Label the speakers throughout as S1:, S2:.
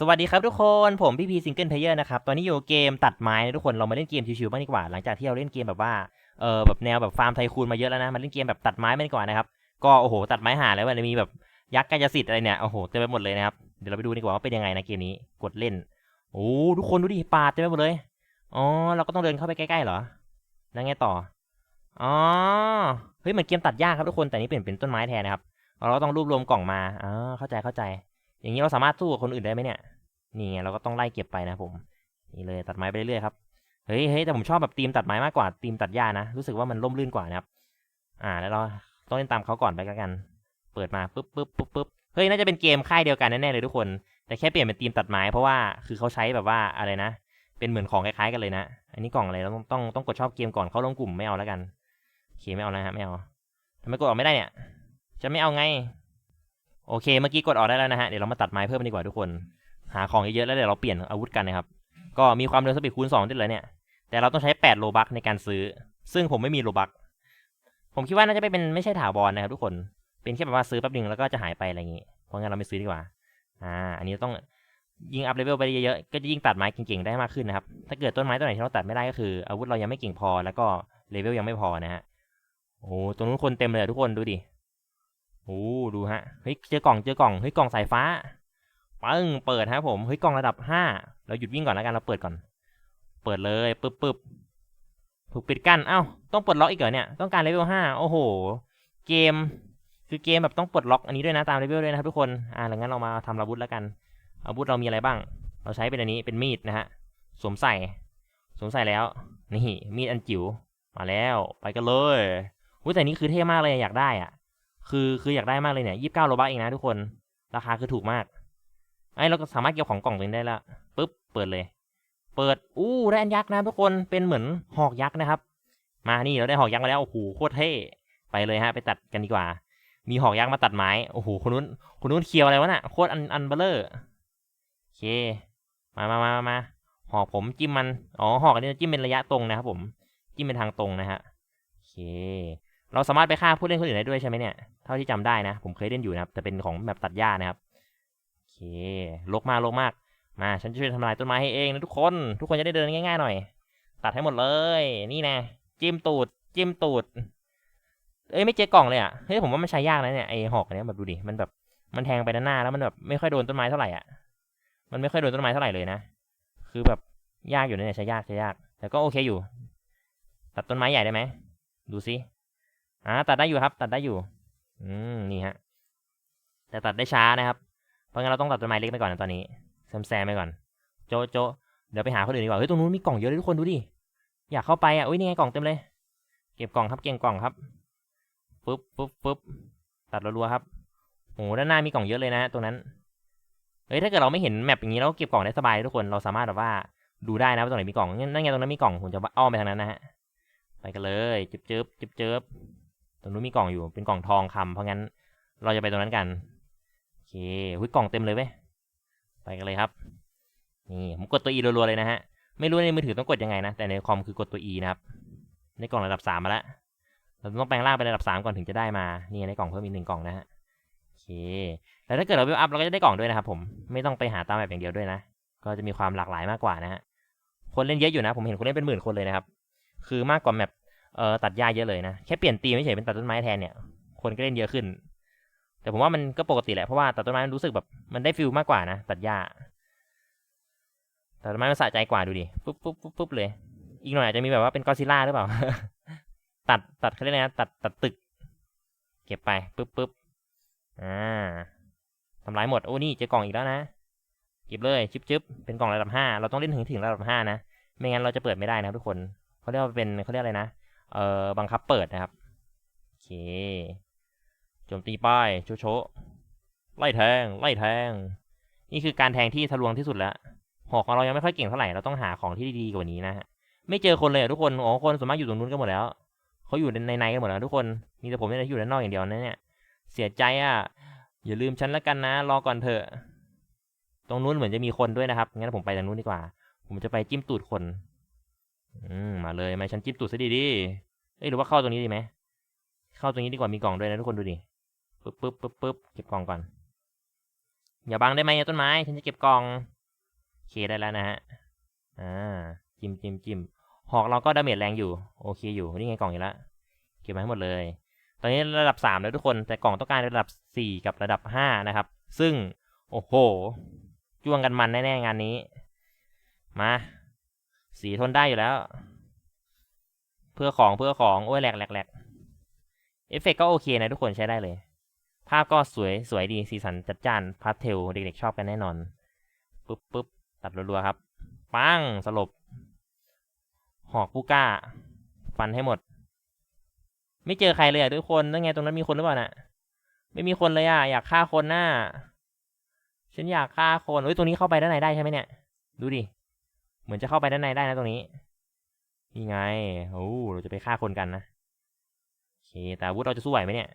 S1: สวัสดีครับทุกคนผมพี่พีซิงเกิลเพลเยอร์นะครับ ตอนนี้อยู่เกมตัดไม้นะทุกคนเรามาเล่นเกมชิวๆบ้างดีกว่า หลังจากที่เราเล่นเกมแบบว่าเออแบบแนวแบบฟาร์มไทคูนมาเยอะแล้วนะมาเล่นเกมแบบตัดไม้บ้างดีกว่านะครับก็โอ้โหตัดไม้หาแล้วมันมีแบบยักษ์กายสิทธิ์อะไรเนี่ยโอ้โหเต็มไปหมดเลยนะครับเดี๋ยวเราไปดูดีกว่าว่าเป็นยังไงนะเกมนี้กดเล่นโอ้ทุกคนดูดิป่าเต็มไปหมดเลยอ๋อเราก็ต้องเดินเข้าไปใกล้ๆเหรอแล้วไงต่ออ๋อเฮ้ยเหมือนเกมตัดหญ้าครับทุกคนแต่นี้เปลี่ยนเป็นต้นไม้แทนนะครับเราต้องรวบรวมกล่องมาอ๋อเข้าใจเข้าใจ อย่างนี้เราสามารถสู้กับคนอื่นได้ไหมเนี่ย นี่ไงเราก็ต้องไล่เก็บไปนะผม นี่เลยตัดไม้ไปเรื่อยๆครับ เฮ้ยเฮ้ยแต่ผมชอบแบบทีมตัดไม้มากกว่าทีมตัดหญ้านะ รู้สึกว่ามันร่มรื่นกว่านะครับ อ่า แล้วเราต้องเล่นตามเขาก่อนไปแล้วกัน เปิดมาปุ๊บปุ๊บปุ๊บปุ๊บเฮ้ยน่าจะเป็นเกมค่ายเดียวกันแน่ๆเลยทุกคน แต่แค่เปลี่ยนเป็นทีมตัดไม้เพราะว่าคือเขาใช้แบบว่าอะไรนะ เป็นเหมือนของคล้ายๆกันเลยนะ อันนี้กล่องอะไรเราต้องต้องต้องกดชอบเกมก่อนเข้าลงกลุ่มไม่เอาแล้วกันโอเคไม่เอานะฮะไม่เอาทำไมกดออกไม่ได้เนี่ย จะไม่เอาไง โอเค เมื่อกี้กดออกได้แล้วนะฮะ เดี๋ยวเรามาตัดไม้เพิ่มดีกว่าทุกคน หาของเยอะๆแล้วเดี๋ยวเราเปลี่ยนอาวุธกันนะครับ ก็มีความเร็วสปีดคูณ2ได้เลยเนี่ย แต่เราต้องใช้8โลบักในการซื้อ ซึ่งผมไม่มีโลบัก ผมคิดว่าน่าจะไม่เป็นไม่ใช่ถาวรนะครับทุกคน เป็นแค่แบบว่าซื้อแป๊บนึงแล้วก็จะหายไปอะไรอย่างงี้ เพราะงั้นเราไม่ซื้อดีกว่า อ่า อันนี้ต้องยิงอัพเลเวลไปเยอะๆ ก็จะยิ่งตัดไม้เก่งๆได้มากขึ้นนะครับ ถ้าเกิดต้นไม้ต้นไหนที่เราตัดไม่ได้ก็คือ อาวุธเรายังไม่เก่งพอ แล้วก็เลเวลยังไม่พอนะฮะ โอ้ตรงนู้นคนเต็มเลยทุกคนดูดิ โอ้ดูฮะเฮ้ยเจอกล่องเจอกล่องเฮ้ยกล่องสายฟ้าปึ้งเปิดครับผมเฮ้ยกล่องระดับห้าเราหยุดวิ่งก่อนแล้วกันเราเปิดก่อน เปิดเลยปึ๊บปึ๊บถูกปิดกั้นเอ้าต้องปลดล็อกอีกเหรอเนี่ยต้องการเลเวลห้าโอ้โห เกมคือเกมแบบต้องปลดล็อกอันนี้ด้วยนะตามเลเวลด้วยนะครับทุกคนอ่าหลังงั้นเรามาทำอาวุธแล้วกัน อาวุธเรามีอะไรบ้าง เราใช้เป็นอันนี้เป็นมีดนะฮะสวมใส่สวมใส่แล้วนี่มีดอันจิ๋วมาแล้วไปกันเลยอุ้ยแต่นี้คือเท่มากเลยอยากได้อะ คือคืออยากได้มากเลยเนี่ยยี่สิบเก้าโลบักเองนะทุกคน ราคาคือถูกมากไอ้เราก็สามารถเก็บของกล่องตัวนี้ได้แล้วปุ๊บเปิดเลย เปิดอู้ได้อันยักษ์นะทุกคนเป็นเหมือนหอกยักษ์นะครับ มานี่เราได้หอกยักษ์มาแล้วโอ้โหโคตรเท่ไปเลยฮะไปตัดกันดีกว่า มีหอกยักษ์มาตัดไม้โอ้โหคนนู้นคนนู้นเคียวอะไรวะน่ะโคตรอันอันเบลเลอร์โอเคมามามามามาหอกผมจิ้มมัน อ๋อหอกอันนี้จิ้มเป็นระยะตรงนะครับผม จิ้มเป็นทางตรงนะฮะโอเค เราสามารถไปฆ่าผู้เล่นคนอื่นได้ด้วยใช่ไหมเนี่ย เท่าที่จำได้นะ ผมเคยเล่นอยู่นะครับ แต่เป็นของแบบตัดหญ้านะครับ โอเคลกมากลกมาก มา ฉันจะช่วยทำลายต้นไม้ให้เองนะทุกคน ทุกคนจะได้เดินง่ายๆหน่อย ตัดให้หมดเลย นี่นะ จิ้มตูด จิ้มตูด เอ้ยไม่เจอกล่องเลยอะ เฮ้ยผมว่ามันใช้ยากนะเนี่ยไอหอกอันเนี้ยแบบดูดิ มันแบบ มันแทงไปด้านหน้าแล้วมันแบบไม่ค่อยโดนต้นไม้เท่าไหร่อะ มันไม่ค่อยโดนต้นไม้เท่าไหร่เลยนะ คือแบบยากอยู่นะเนี่ยใช้ยากใช้ยาก แต่ก็โอเคอยู่ ตัดต้นไม้ใหญ่ได้ไหม ดูซิ อ่าตัดได้อยู่ครับ ตัดได้อยู่ อืมนี่ฮะ แต่ตัดได้ช้านะครับ เพราะงั้นเราต้องตัดต้นไม้เล็กไปก่อนนะตอนนี้แซมแซมไปก่อน โจโจเดี๋ยวไปหาคนอื่นดีกว่าเฮ้ยตรงนู้นมีกล่องเยอะเลยทุกคนดูดิอยากเข้าไปอะอุ้ยนี่ไงกล่องเต็มเลย เก็บกล่องครับเก็บกล่องครับปึ๊บปึ๊บปึ๊บตัดรัวๆครับโอ้ด้านหน้ามีกล่องเยอะเลยนะตรงนั้นเฮ้ยถ้าเกิดเราไม่เห็นแมปอย่างนี้เราก็เก็บกล่องได้สบายทุกคนเราสามารถแบบว่าดูได้นะว่าตรงไหนมีกล่องนั่นไงตรงนั้นมีกล่องผมจะอ้อมไปทางนั้นนะฮะไปกันเลยจึบจึบจึบจึบ ตรงนู้นมีกล่องอยู่เป็นกล่องทองคำเพราะงั้นเราจะไปตรงนั้นกันโอเคหุ้ยกล่องเต็มเลยเว้ยไปกันเลยครับนี่ผมกดตัว E รัวๆเลยนะฮะไม่รู้ในมือถือต้องกดยังไงนะแต่ในคอมคือกดตัว E นะครับในกล่องระดับสามมาแล้วเราต้องแปลงร่างไประดับสามก่อนถึงจะได้มานี่ในกล่องเพิ่มอีกหนึ่งกล่องนะฮะโอเคแต่ถ้าเกิดเราเวลอัพเราก็จะได้กล่องด้วยนะครับผมไม่ต้องไปหาตามแบบอย่างเดียวด้วยนะ ก็จะมีความหลากหลายมากกว่านะฮะคนเล่นเยอะอยู่นะ ผมเห็นคนเล่นเป็นหมื่นคนเลยนะครับ คือมากกว่าแมป เออตัดหญ้าเยอะเลยนะ แค่เปลี่ยนตีมไม่เฉยเป็นตัดต้นไม้แทนเนี่ย คนก็เล่นเยอะขึ้น แต่ผมว่ามันก็ปกติแหละ เพราะว่าตัดต้นไม้มันรู้สึกแบบมันได้ฟิลมากกว่านะ ตัดหญ้าตัดต้นไม้มันสะใจกว่าดูดิปุ๊บปุ๊บปุ๊บปุ๊บเลย อีกหน่อยอาจจะมีแบบว่าเป็นกอซิล่าหรือเปล่า ตัดตัดเขาเรียกอะไรนะตัดตัดตึก เก็บไปปุ๊บปุ๊บอ่าทำลายหมด โอ้นี่เจอกล่องอีกแล้วนะ เก็บเลยชิบชิบเป็นกล่องระดับห้าเราต้องเล่นถึงถึงระดับห้านะ ไม่งั้นเราจะเปิดไม่ได้นะทุกคนเขาเรียกว่าเป็นเขาเรียกอะไรนะ เอ่อบังคับเปิดนะครับ โอเคโจมตีป้ายโชโชไล่แทง ไล่แทง นี่คือการแทงที่ทะลวงที่สุดแล้ว หอกของเรายังไม่ค่อยเก่งเท่าไหร่ เราต้องหาของที่ดีกว่านี้นะฮะ ไม่เจอคนเลยทุกคน อ๋อ คนส่วนมากอยู่ตรงนู้นกันหมดแล้ว เขาอยู่ในในกันหมดแล้วทุกคน มีแต่ผมเนี่อยู่ด้านนอกอย่างเดียวนะเนี่ย เสียใจอะ อย่าลืมฉันแล้วกันนะ รอก่อนเถอะ ตรงนู้นเหมือนจะมีคนด้วยนะครับ งั้นผมไปทางนู้นดีกว่า ผมจะไปจิ้มตูดคน อืมมาเลยไมฉันจิ้มตูดซะดีดีเอ้ยหรือว่าเข้าตรงนี้ดีไหมเข้าตรงนี้ดีกว่ามีกล่องด้วยนะทุกคนดูดิปึ๊บปึ๊บปึ๊บปึ๊บเก็บกล่องก่อนอย่าบังได้ไหมต้นไม้ ฉันจะเก็บกล่องโอเคได้แล้วนะฮะอ่าจิ้มจิ้มจิ้มหอกเราก็ดาเมจแรงอยู่ โอเคอยู่นี่ไงกล่องอีกแล้วเก็บมาให้หมดเลย ตอนนี้ระดับสามแล้วทุกคนแต่กล่องต้องการระดับสี่กับระดับห้านะครับ ซึ่ง โอ้โหจ้วงกันมันแน่ๆงานนี้ มา สีทนได้อยู่แล้ว เพื่อของเพื่อของ โอ้ยแหลกแหลกแหลกเอฟเฟกก็โอเคนะทุกคนใช้ได้เลย ภาพก็สวยสวยดีสีสันจัดจ้านพาสเทลเด็กๆชอบกันแน่นอนปุ๊บปุ๊บตัดรัวๆครับ ปังสลบ หอกผู้กล้า ฟันให้หมด ไม่เจอใครเลยอะทุกคนนั่นไงตรงนั้นมีคนหรือเปล่าน่ะ ไม่มีคนเลยอะ อยากฆ่าคนน่ะฉันอยากฆ่าคนเฮ้ยตรงนี้เข้าไปด้านในได้ใช่ไหมเนี่ย ดูดิ เหมือนจะเข้าไปด้านในได้นะตรงนี้ นี่ไง โอ้เราจะไปฆ่าคนกันนะโอเค แต่อาวุธเราจะสู้ไหวไหมเนี่ย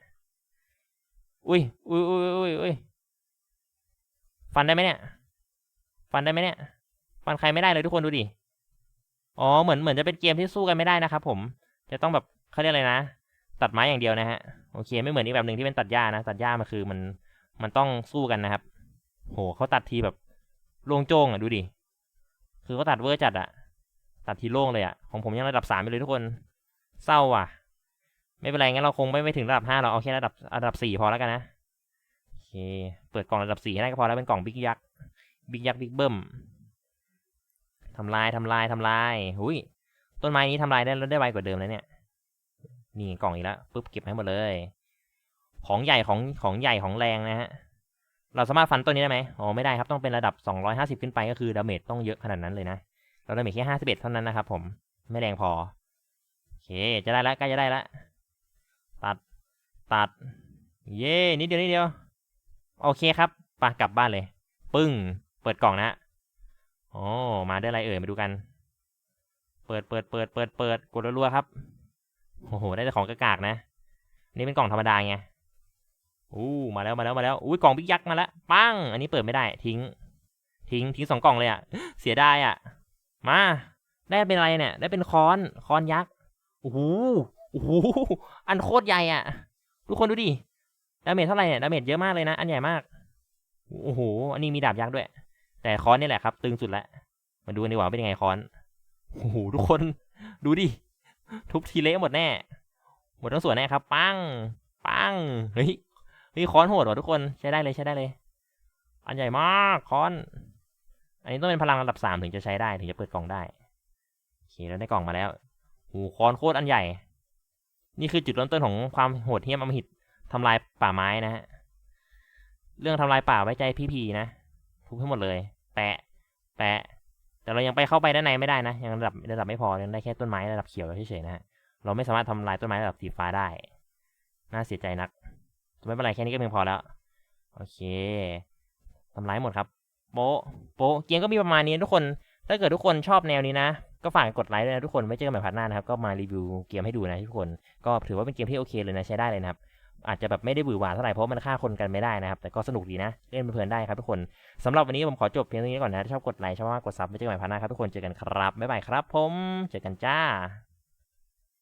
S1: อุ้ยอุ้ยอุ้ยอุ้ยอุ้ยฟันได้ไหมเนี่ย ฟันได้ไหมเนี่ย ฟันใครไม่ได้เลยทุกคนดูดิ อ๋อ เหมือนเหมือนจะเป็นเกมที่สู้กันไม่ได้นะครับผม จะต้องแบบเขาเรียกอะไรนะ ตัดไม้อย่างเดียวนะฮะ โอเค ไม่เหมือนอีกแบบหนึ่งที่เป็นตัดหญ้านะ ตัดหญ้ามันคือมัน มันต้องสู้กันนะครับ โหเขาตัดทีแบบโล่งโจ้งอะดูดิ คือเขาตัดเวอร์จัดอะตัดทีโล่งเลยอะของผมยังระดับสามไปเลยทุกคน เศร้าอะ ไม่เป็นไรงั้นเราคงไม่ไปถึงระดับห้าเราเอาแค่ระดับระดับสี่พอแล้วกันนะโอเค เปิดกล่องระดับสี่ให้ได้ก็พอแล้วเป็นกล่องบิ๊กยักษ์บิ๊กยักษ์บิ๊กเบิ้มทำลายทำลายทำลายหุยต้นไม้นี้ทำลายได้ได้ไวกว่าเดิมแล้วเนี่ยนี่กล่องอีกแล้วปุ๊บเก็บให้หมดเลย ของใหญ่ของของใหญ่ของแรงนะฮะ เราสามารถฟันต้นนี้ได้ไหมอ๋อไม่ได้ครับต้องเป็นระดับ 250 ขึ้นไปก็คือดาเมจต้องเยอะขนาดนั้นเลยนะ เราดาเมจแค่51 เท่านั้นนะครับผม ไม่แรงพอ โอเค จะได้แล้วใกล้จะได้แล้ว ตัด ตัด เย่นิดเดียวนิดเดียว โอเคครับไปกลับบ้านเลย ปึ้ง เปิดกล่องนะฮะอ๋อมาได้อะไรเอ่ย มาดูกัน เปิดเปิดเปิดเปิดเปิดกดรัวๆครับ โอ้โห ได้แต่ของกากๆนะ นี่เป็นกล่องธรรมดาไง อู้มาแล้วมาแล้วมาแล้วอุ้ยกล่องบิ๊กยักษ์มาแล้วปังอันนี้เปิดไม่ได้ทิ้ง ทิ้งทิ้งสองกล่องเลยอะ่ะเสียดายอะ่ะ มาได้เป็นอะไรเนี่ย ได้เป็นค้อนค้อนยักษ์โอ้โหโอ้โหอันโคตรใหญ่อะ่ะ ทุกคนดูดิดาเมจเท่าไหร่เนี่ยดาเมจเยอะมากเลยนะ อันใหญ่มากโอ้โหอันนี้มีดาบยักษ์ด้วย แต่ค้อนนี่แหละครับ ตึงสุดล้วมาดูกันดีกว่าเป็นยังไงค้อนโอ้โหทุกคนดูดิทุบทีเละหมดแน่ หมดทั้งส่วนแน่ครับ ปัง ปังเฮ้ย เฮ้ยค้อนโหดว่ะทุกคนใช้ได้เลยใช้ได้เลย อันใหญ่มากค้อน อันนี้ต้องเป็นพลังระดับสามถึงจะใช้ได้ถึงจะเปิดกล่องได้โอเคแล้วได้กล่องมาแล้วโอ้ค้อนโคตรอันใหญ่ นี่คือจุดเริ่มต้นของความโหดเหี้ยมอมหิตทำลายป่าไม้นะฮะเรื่องทำลายป่าไว้ใจพี่พีนะทุบให้หมดเลย แปะ แปะ แต่เรายังไปเข้าไปด้านในไม่ได้นะ ยังระดับระดับไม่พอยังได้แค่ต้นไม้ระดับเขียวเฉยๆนะฮะเราไม่สามารถทำลายต้นไม้ระดับสีฟ้าได้ น่าเสียใจนัก ไม่เป็นไรแค่นี้ก็เพียงพอแล้ว โอเคทำร้ายหมดครับ โป๊ะโป๊ะเกมก็มีประมาณนี้ทุกคน ถ้าเกิดทุกคนชอบแนวนี้นะ ก็ฝากกดไลค์ด้วยนะทุกคน ไว้เจอกันใหม่พาร์ทหน้านะครับ ก็มารีวิวเกมให้ดูนะทุกคน ก็ถือว่าเป็นเกมที่โอเคเลยนะใช้ได้เลยนะครับ อาจจะแบบไม่ได้บือหวาเท่าไหร่เพราะมันฆ่าคนกันไม่ได้นะครับ แต่ก็สนุกดีนะ เล่นเพลินได้ครับทุกคนสำหรับวันนี้ผมขอจบเพียงเท่านี้ก่อนนะ ถ้าชอบกดไลค์ชอบมากกดซับไว้เจอกันใหม่พาร์ทหน้าครับทุกคน เจอกันครับ บ๊ายบายครับ ผม เจอกันจ้า